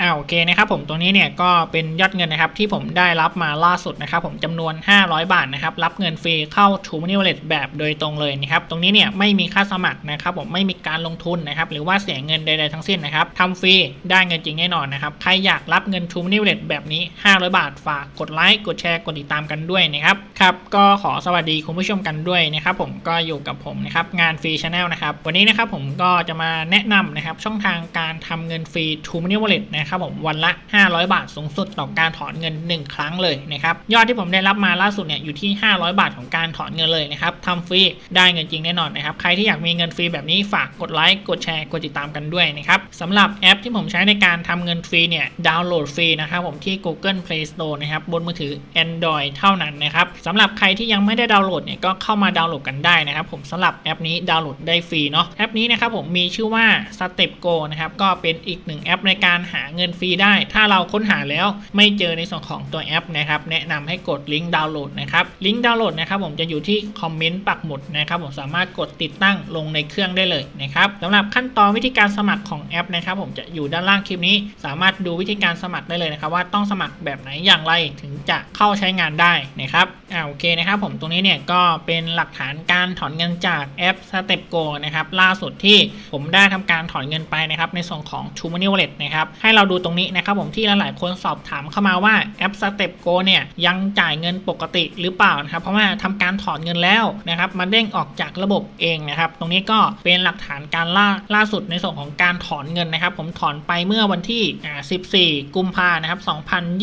อ่าโอเคนะครับผมตรงนี้เนี่ยก็เป็นยอดเงินนะครับที่ผมได้รับมาล่าสุดนะครับผมจำนวน 500 บาทนะครับรับเงินฟรีเข้า True Money Wallet แบบโดยตรงเลยนะครับตรงนี้เนี่ยไม่มีค่าสมัครนะครับผมไม่มีการลงทุนนะครับหรือว่าเสียเงินใดๆทั้งสิ้นนะครับทำฟรีได้เงินจริงแน่นอนนะครับใครอยากรับเงิน True Money Wallet แบบนี้ 500 บาทฝากกดไลค์กดแชร์กดติดตามกันด้วยนะครับครับก็ขอสวัสดีคุณผู้ชมกันด้วยนะครับผมก็อยู่กับผมนะครับงานฟรีชาแนลนะครับวันนี้นะครับผมก็จะมาแนะนำนะครับช่องทางการทำเงินฟรี True Money Wallet นะครับครับผมวันละ 500 บาทสูงสุดต่อการถอนเงิน 1 ครั้งเลยนะครับยอดที่ผมได้รับมาล่าสุดเนี่ยอยู่ที่ 500 บาทของการถอนเงินเลยนะครับทำฟรีได้เงินจริงแน่นอนนะครับใครที่อยากมีเงินฟรีแบบนี้ฝากกดไลค์กดแชร์กดติดตามกันด้วยนะครับสำหรับแอปที่ผมใช้ในการทำเงินฟรีเนี่ยดาวน์โหลดฟรีนะครับผมที่ Google Play Store นะครับบนมือถือ Android เท่านั้นนะครับสำหรับใครที่ยังไม่ได้ดาวน์โหลดเนี่ยก็เข้ามาดาวน์โหลดกันได้นะครับผมสำหรับแอปนี้ดาวน์โหลดได้ฟรีเนาะแอปนี้นะครับผมมีชื่อว่า Step Go นะครับก็เป็นอีกหนึ่งแอปในการหาเงินฟรีได้ ถ้าเราค้นหาแล้วไม่เจอในส่วนของตัวแอปนะครับแนะนำให้กดลิงก์ดาวน์โหลดนะครับลิงก์ดาวน์โหลดนะครับผมจะอยู่ที่คอมเมนต์ปักหมุดนะครับผมสามารถกดติดตั้งลงในเครื่องได้เลยนะครับสำหรับขั้นตอนวิธีการสมัครของแอปนะครับผมจะอยู่ด้านล่างคลิปนี้ สามารถดูวิธีการสมัครได้เลยนะครับว่าต้องสมัครแบบไหนอย่างไรถึงจะเข้าใช้งานได้นะครับอ่าโอเคนะครับผมตรงนี้เนี่ยก็เป็นหลักฐานการถอนเงินจากแอป Step Go นะครับล่าสุดที่ผมได้ทำการถอนเงินไปนะครับในส่วนของ True Money Wallet นะครับให้เราดูตรงนี้นะครับผมที่หลายๆคนสอบถามเข้ามาว่าแอป Step Go เนี่ยยังจ่ายเงินปกติหรือเปล่านะครับเพราะว่าทำการถอนเงินแล้วนะครับมันเด้งออกจากระบบเองนะครับตรงนี้ก็เป็นหลักฐานการล่าล่าสุดในส่วนของการถอนเงินนะครับ ผมถอนไปเมื่อวันที่ 14 กุมภานะครับ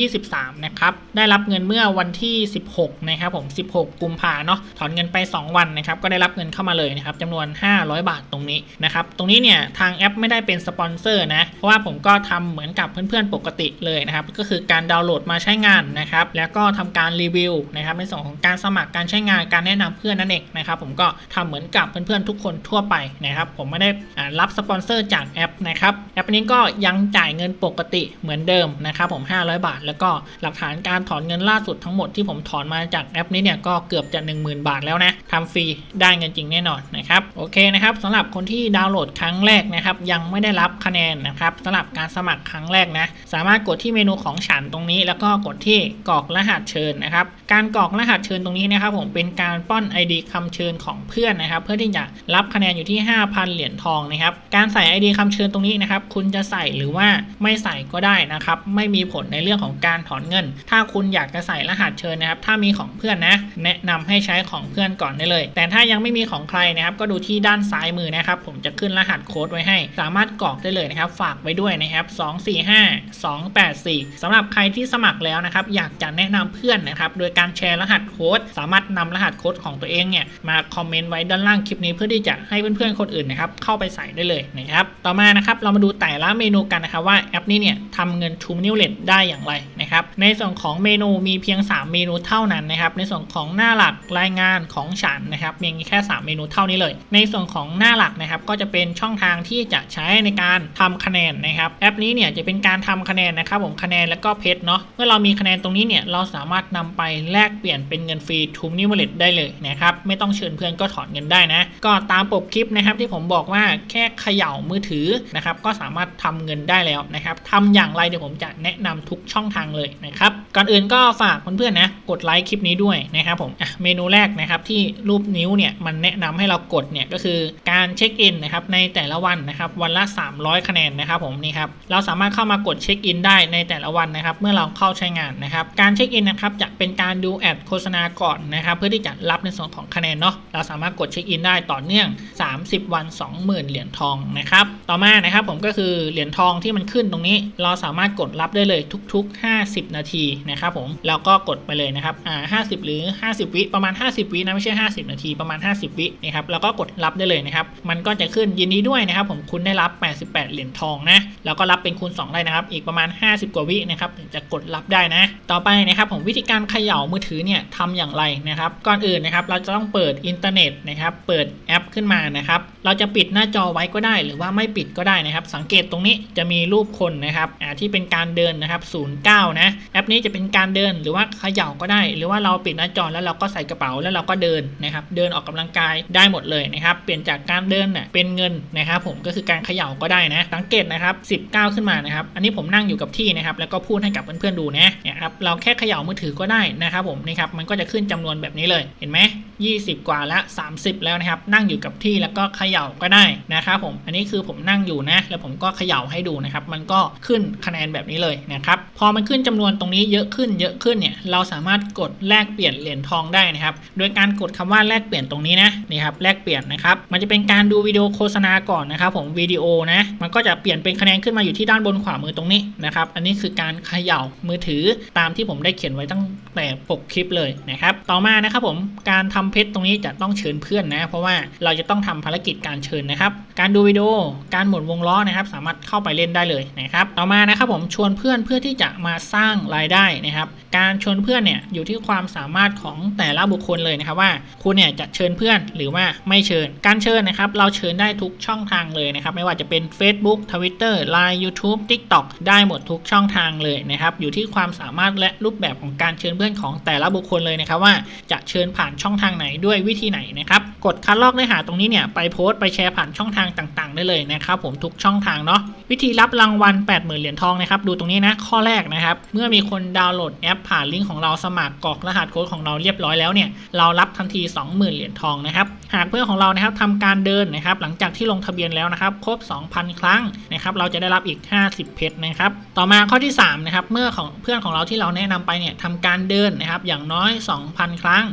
2023 นะครับได้รับเงินเมื่อวันที่ 16 นะครับผม 16 กุมภาเนาะถอนเงินไป 2 วันนะครับก็ได้รับเงินเข้ามาเลยนะครับจำนวน 500 บาทตรงนี้นะครับตรงนี้เนี่ยทางแอปไม่ได้เป็นสปอนเซอร์นะเพราะว่าผมก็ทำเหมือนกับเพื่อนๆปกติเลยนะครับก็คือการดาวน์โหลดมาใช้งานนะครับแล้วก็ทำการรีวิวนะครับในส่วนของการสมัครการใช้งานการแนะนำเพื่อนนั่นเองนะครับผมก็ทำเหมือนกับเพื่อนๆทุกคนทั่วไปนะครับผมไม่ได้รับสปอนเซอร์จากแอปนะครับแอปนี้ก็ยังจ่ายเงินปกติเหมือนเดิมนะครับผม 500 บาท แล้วก็หลักฐานการถอนเงินล่าสุดทั้งหมดที่ผมถอนมาจากแอปนี้เนี่ยก็เกือบจะ 10,000 บาทแล้วนะทำฟรีได้เงินจริงแน่นอนนะครับโอเคนะครับสำหรับคนที่ดาวน์โหลดครั้งแรกนะครับยังไม่ได้รับคะแนนนะครับสำหรับการสมัครครั้งแรกนะ สามารถกดที่เมนูของฉันตรงนี้ แล้วก็กดที่กรอกรหัสเชิญนะครับ การกรอกรหัสเชิญตรงนี้นะครับ ผมเป็นการป้อน ID คำเชิญของเพื่อนนะครับ เพื่อที่จะรับคะแนนอยู่ที่ 5,000 เหรียญทองนะครับ การใส่ ID คำเชิญตรงนี้นะครับ คุณจะใส่หรือว่าไม่ใส่ก็ได้นะครับ ไม่มีผลในเรื่องของการถอนเงิน ถ้าคุณอยากจะใส่รหัสเชิญนะครับ ถ้ามีของเพื่อนนะ แนะนำให้ใช้ของเพื่อนก่อนได้เลย แต่ถ้ายังไม่มีของใครนะครับ ก็ดูที่ด้านซ้ายมือนะครับ ผมจะขึ้นรหัสโค้ดไว้ให้ สามารถกรอกได้เลยนะครับ ฝากไว้ด้วยนะครับ245 284สำหรับใครที่สมัครแล้วนะครับอยากจะแนะนำเพื่อนนะครับโดยการแชร์รหัสโค้ดสามารถนำรหัสโค้ดของตัวเองเนี่ยมาคอมเมนต์ไว้ด้านล่างคลิปนี้เพื่อที่จะให้เพื่อนๆคนอื่นนะครับเข้าไปใส่ได้เลยนะครับต่อมานะครับเรามาดูแต่ละเมนูกันนะครับว่าแอปนี้เนี่ยทำเงิน True Money Wallet ได้อย่างไรนะครับในส่วนของเมนูมีเพียง 3 เมนูเท่านั้นนะครับในส่วนของหน้าหลักรายงานของฉันนะครับมีแค่ 3 เมนูเท่านี้เลย ในส่วนของหน้าหลักนะครับก็จะเป็นช่องทางที่จะใช้ในการทำคะแนนนะครับแอปนี้เนี่ยจะเป็นการทำคะแนนนะครับผมคะแนนแล้วก็เพชรเนาะเมื่อเรามีคะแนนตรงนี้เนี่ยเราสามารถนำไปแลกเปลี่ยนเป็นเงินฟรี True Money Wallet ได้เลยนะครับไม่ต้องเชิญเพื่อนก็ถอนเงินได้นะ ก็ตามปกคลิปนะครับที่ผมบอกว่าแค่เขย่ามือถือนะครับก็สามารถทำเงินได้แล้วนะครับทำอย่างไรเดี๋ยวผมจะแนะนำทุกช่องทางเลยนะครับก่อนอื่นก็ฝากเพื่อนๆนะกดไลค์คลิปนี้ด้วยนะครับผมเมนูแรกนะครับที่รูปนิ้วเนี่ยมันแนะนำให้เรากดเนี่ยก็คือการเช็คอินนะครับในแต่ละวันนะครับวันละ 300 คะแนนนะครับผมนี่ครับเราสามารถถ้าเข้ามากดเช็คอินได้ในแต่ละวันนะครับเมื่อเราเข้าใช้งานนะครับการเช็คอินนะครับจะเป็นการดูแอดโฆษณาก่อนนะครับเพื่อที่จะรับในส่วนของคะแนนเนาะเราสามารถกดเช็คอินได้ต่อเนื่อง 30 วัน 20,000 เหรียญทองนะครับต่อมานะครับผมก็คือเหรียญทองที่มันขึ้นตรงนี้ เราสามารถกดรับได้เลยทุก ๆ 50 นาทีนะครับผมแล้วก็กดไปเลยนะครับอ่า50 หรือ 50 วิประมาณ 50 วินะไม่ใช่ 50 นาทีประมาณ 50 วินะครับแล้วก็กดรับได้เลยนะครับมันก็จะขึ้นยินดีด้วยนะครับผมคุณได้รับ 88 เหรียญทองนะแล้วก็รับเป็นคูณ2ได้นะครับ อีกประมาณ 50 กว่าวินะครับถึงจะกดรับได้นะ ต่อไปนะครับผมวิธีการเขย่ามือถือเนี่ยทำอย่างไรนะครับ ก่อนอื่นนะครับเราจะต้องเปิดอินเทอร์เน็ตนะครับ เปิดแอปขึ้นมานะครับ เราจะปิดหน้าจอไว้ก็ได้ หรือว่าไม่ปิดก็ได้นะครับ สังเกตตรงนี้จะมีรูปคนนะครับที่เป็นการเดินนะครับ09นะแอปนี้จะเป็นการเดินหรือว่าเขย่าก็ได้ หรือว่าเราปิดหน้าจอแล้วเราก็ใส่กระเป๋าแล้วเราก็เดินนะครับ เดินออกกำลังกายได้หมดเลยนะครับ เปลี่ยนจากการเดินเน่ยเป็นเงินนะครับ ผมก็คือการเขย่าก็ได้นะ สังเกตนะครับ19 ขึ้นมานะครับ อันนี้ผมนั่งอยู่กับที่นะครับ แล้วก็พูดให้กับเพื่อนๆดูนะเนี่ยครับ เราแค่เขย่ามือถือก็ได้นะครับผมนี่ครับ มันก็จะขึ้นจำนวนแบบนี้เลย เห็นไหม20 กว่าละ 30 แล้วนะครับ นั่งอยู่กับที่แล้วก็เขย่าก็ได้นะครับผม อันนี้คือผมนั่งอยู่นะ แล้วผมก็เขย่าให้ดูนะครับ มันก็ขึ้นคะแนนแบบนี้เลยนะครับ พอมันขึ้นจำนวนตรงนี้เยอะขึ้นเยอะขึ้นเนี่ย เราสามารถกดแลกเปลี่ยนเหรียญทองได้นะครับ โดยการกดคำว่าแลกเปลี่ยนตรงนี้นะ นี่ครับ แลกเปลี่ยนนะครับ มันจะเป็นการดูวิดีโอโฆษณาก่อนนะครับผม วิดีโอนะ มันก็จะเปลี่ยนเป็นคะแนนขึ้นมาอยู่ที่ด้านบนขวามือตรงนี้นะครับ อันนี้คือการเขย่ามือถือตามที่ผมได้เขียนไว้ตั้งแต่ปกคลิปเลยนะครับ ต่อมานะครับผมการทำเพชรตรงนี้จะต้องเชิญเพื่อนนะ เพราะว่าเราจะต้องทำภารกิจการเชิญนะครับ การดูวิดีโอ การหมุนวงล้อนะครับ สามารถเข้าไปเล่นได้เลยนะครับ ต่อมานะครับผมชวนเพื่อนเพื่อที่จะมาสร้างรายได้นะครับ การชวนเพื่อนเนี่ยอยู่ที่ความสามารถของแต่ละบุคคลเลยนะครับว่า คุณเนี่ยจะเชิญเพื่อนหรือว่าไม่เชิญ การเชิญนะครับ เราเชิญได้ทุกช่องทางเลยนะครับ ไม่ว่าจะเป็น Facebook Twitter Line YouTube TikTok ได้หมดทุกช่องทางเลยนะครับ อยู่ที่ความสามารถและรูปแบบของการเชิญเพื่อนของแต่ละบุคคลเลยนะครับว่าจะเชิญผ่านช่องทางไหนด้วยวิธีไหนนะครับ กดคัดลอกเนื้อหาตรงนี้เนี่ยไปโพสต์ไปแชร์ผ่านช่องทางต่างๆ ได้เลยนะครับผมทุกช่องทางเนาะวิธีรับรางวัล 80,000 เหรียญทองนะครับดูตรงนี้นะข้อแรกนะครับเมื่อมีคนดาวน์โหลดแอปผ่านลิงก์ของเราสมัครกรอกรหัสโค้ดของเราเรียบร้อยแล้วเนี่ยเรารับทันที 20,000 เหรียญทองนะครับ หากเพื่อนของเรานะครับทำการเดินนะครับ หลังจากที่ลงทะเบียนแล้วนะครับ ครบ 2,000 ครั้งนะครับ เราจะได้รับอีก 50 เพชรนะครับ ต่อมาข้อที่3นะครับเมื่อของเพื่อนของเราที่เราแนะนำไปเนี่ยทำการเดินนะครับ อย่างน้อย 2,000 ครั้ง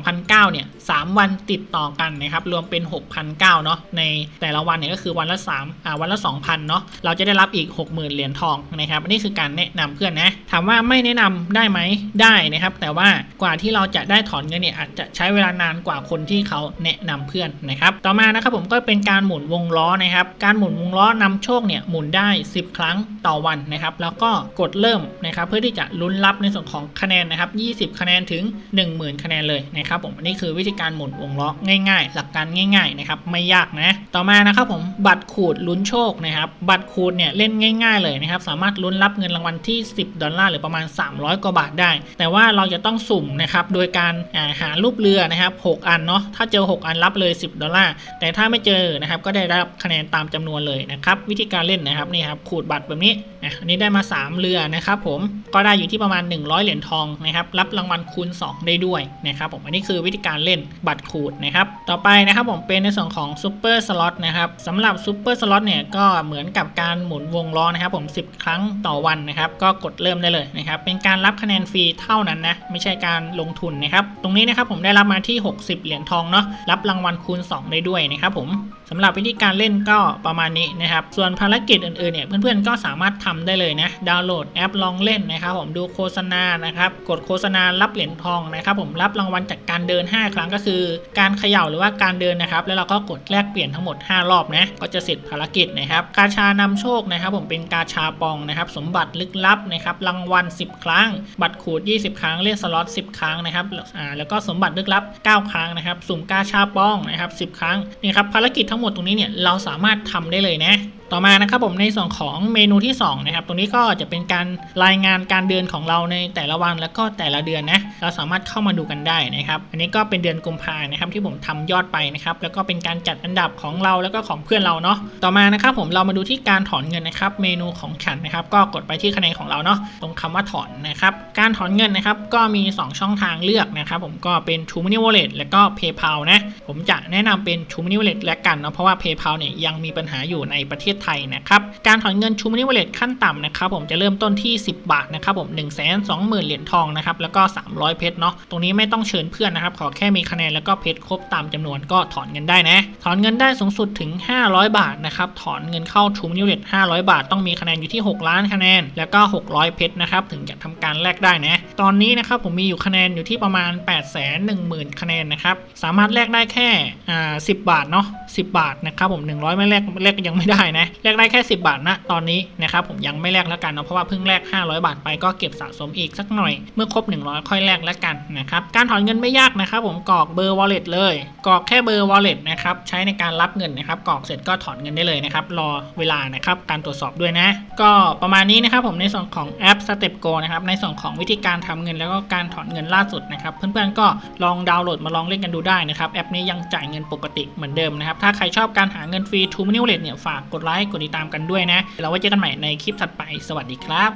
2,009เนี่ย3วันติดต่อกันนะครับ รวมเป็น 6,009เนาะในแต่ละวันเนี่ยก็คือวันละ3อ่าวันละ 2,000เนาะเราจะได้รับอีก 60,000 เหรียญทองนะครับอันนี้คือการแนะนำเพื่อนนะถามว่าไม่แนะนำได้ไหมได้นะครับ แต่ว่ากว่าที่เราจะได้ถอนเงินเนี่ยอาจจะใช้เวลานานกว่าคนที่เขาแนะนำเพื่อนนะครับต่อมานะครับผมก็เป็นการหมุนวงล้อนะครับการหมุนวงล้อนำโชคเนี่ยหมุนได้ 10 ครั้งต่อวันนะครับแล้วก็กดเริ่มนะครับเพื่อที่จะลุ้นรับในส่วนของคะแนนนะครับ 20 คะแนนถึง 10,000 คะแนนเลยนะครับผมอันนี้คือวิธีการหมุนวงล้อง่าย ๆ หลักการง่ายๆนะครับไม่ยากนะต่อมานะครับผมบัตรขูดลุ้นโชคนะครับบัตรขูดเนี่ยเล่นง่าย ๆเลยนะครับสามารถลุ้นรับเงินรางวัลที่ 10 ดอลลาร์หรือประมาณ 300 กว่าบาทได้ แต่ว่าเราจะต้องสุ่มนะครับโดยการาหารูปเรือนะครับ 6 อันเนาะถ้าเจอ 6อันรับเลย 10 ดอลลาร์แต่ถ้าไม่เจอนะครับก็ได้รับคะแนนตามจำนวนเลยนะครับวิธีการเล่นนะครับนี่ครับขูดบัตรแบบนี้อะอันนี้ได้มา 3 เรือนะครับผมก็ได้อยู่ที่ประมาณ 100 เหรียญทองนะครับรับรางวัลคูณ 2 ได้ด้วยนะครับผมอันนี้คือวิธีการเล่นบัตรขูดนะครับต่อไปนะครับผมเป็นในส่วนของซูเปอร์สล็อตนะครับสำหรับซูเปอร์สล็อตเนี่ยก็เหมือนกับการหมุนวงล้อนะครับผม10 ครั้งต่อวันนะครับก็กดเริ่มได้เลยนะครับเป็นการรับคะแนนฟรีเท่านั้นนะไม่ใช่การลงทุนนะครับตรงนี้นะครับผมได้รับมาที่ 60 เหรียญทองเนาะรับรางวัลคูณ 2 ได้ด้วยนะครับผมสำหรับวิธีการเล่นก็ประมาณนี้นะครับ ส่วนภารกิจอื่นๆเนี่ยเพื่อนๆก็สามารถทำได้เลยนะ ดาวน์โหลดแอปลองเล่นนะครับผมดูโฆษณานะครับกดโฆษณารับเหรียญทองนะครับผมรับรางวัลจากการเดิน 5 ครั้งก็คือ การเขย่าหรือว่าการเดินนะครับ แล้วเราก็กดแลกเปลี่ยนทั้งหมด 5 รอบนะก็จะเสร็จภารกิจนะครับกาชานำโชคนะครับผมเป็นกาชาปองนะครับสมบัติลึกลับนะครับรางวัล 10 ครั้ง บัตรขูด 20 ครั้งเล่นสล็อต10 ครั้งนะครับอ่าแล้วก็สมบัติลึกลับ 9 ครั้งนะครับสุ่มกาชาป้องนะครับ10 ครั้งนี่ครับภารกิจทั้งหมดตรงนี้เนี่ยเราสามารถทำได้เลยนะ ต่อมานะครับผมในส่วนของเมนูที่2นะครับตรงนี้ก็จะเป็นการรายงานการเดินของเราในแต่ละวันแล้วก็แต่ละเดือนนะเราสามารถเข้ามาดูกันได้นะครับอันนี้ก็เป็นเดือนกุมภานะครับที่ผมทำยอดไปนะครับแล้วก็เป็นการจัดอันดับของเราแล้วก็ของเพื่อนเราเนาะต่อมานะครับผมเรามาดูที่การถอนเงินนะครับเมนูของฉันนะครับก็กดไปที่คะแนนของเราเนาะตรงคำว่าถอนนะครับการถอนเงินนะครับก็มี 2 ช่องทางเลือกนะครับผมก็เป็น True Money Wallet แล้วก็ PayPal นะผมจะแนะนำเป็น True Money Wallet และกันเนาะเพราะว่า PayPal เนี่ยยังมีปัญหาอยู่ในประเทศไทยนะครับการถอนเงิน True Money Wallet ขั้นต่ำนะครับผมจะเริ่มต้นที่ 10 บาทนะครับผม1 2 0 0 0 0 เหรียญทองนะครับแล้วก็ 300 เพชรเนาะตรงนี้ไม่ต้องเชิญเพื่อนนะครับขอแค่มีคะแนนแล้วก็เพชรครบตามจำนวนก็ถอนเงินได้นะถอนเงินได้สูงสุดถึง 500 บาทนะครับถอนเงินเข้า True Money Wallet 500 บาท ต้องมีคะแนนอยู่ที่ 6 ล้านคะแนน แล้วก็ 600 เพชรนะครับถึงจะทำการแลกได้นะตอนนี้นะครับผมมีอยู่คะแนนอยู่ที่ประมาณ 8 1 0 0 0 0 คะแนนนะครับสามารถแลกได้แค่อ่า10 บาทเนาะ10 บาทนะครับผม 100 ไม่แลกแลกยังไม่ได้นะแลกได้แค่ 10 บาทนะตอนนี้นะครับผมยังไม่แลกแล้วกันเนาะเพราะว่าเพิ่งแลก500 บาทไปก็เก็บสะสมอีกสักหน่อย เมื่อครบ 100 ค่อยแลกแล้วกันนะครับการถอนเงินไม่ยากนะครับผมกรอกเบอร์ wallet เลยกรอกแค่เบอร์ wallet นะครับใช้ในการรับเงินนะครับกรอกเสร็จก็ถอนเงินได้เลยนะครับรอเวลานะครับการตรวจสอบด้วยนะ ก็ประมาณนี้นะครับผมในส่วนของแอป Step Go นะครับในส่วนของวิธีการทำเงินแล้วก็การถอนเงินล่าสุดนะครับเพื่อนๆก็ลองดาวน์โหลดมาลองเล่นกันดูได้นะครับแอปนี้ยังจ่ายเงินปกติเหมือนเดิมนะครับถ้าใครชอบการหาเงินฟรีทูมินิวเลตเนี่ยฝากกดไลค์กดติดตามกันด้วยนะเราไว้เจอกันใหม่ในคลิปถัดไปสวัสดีครับ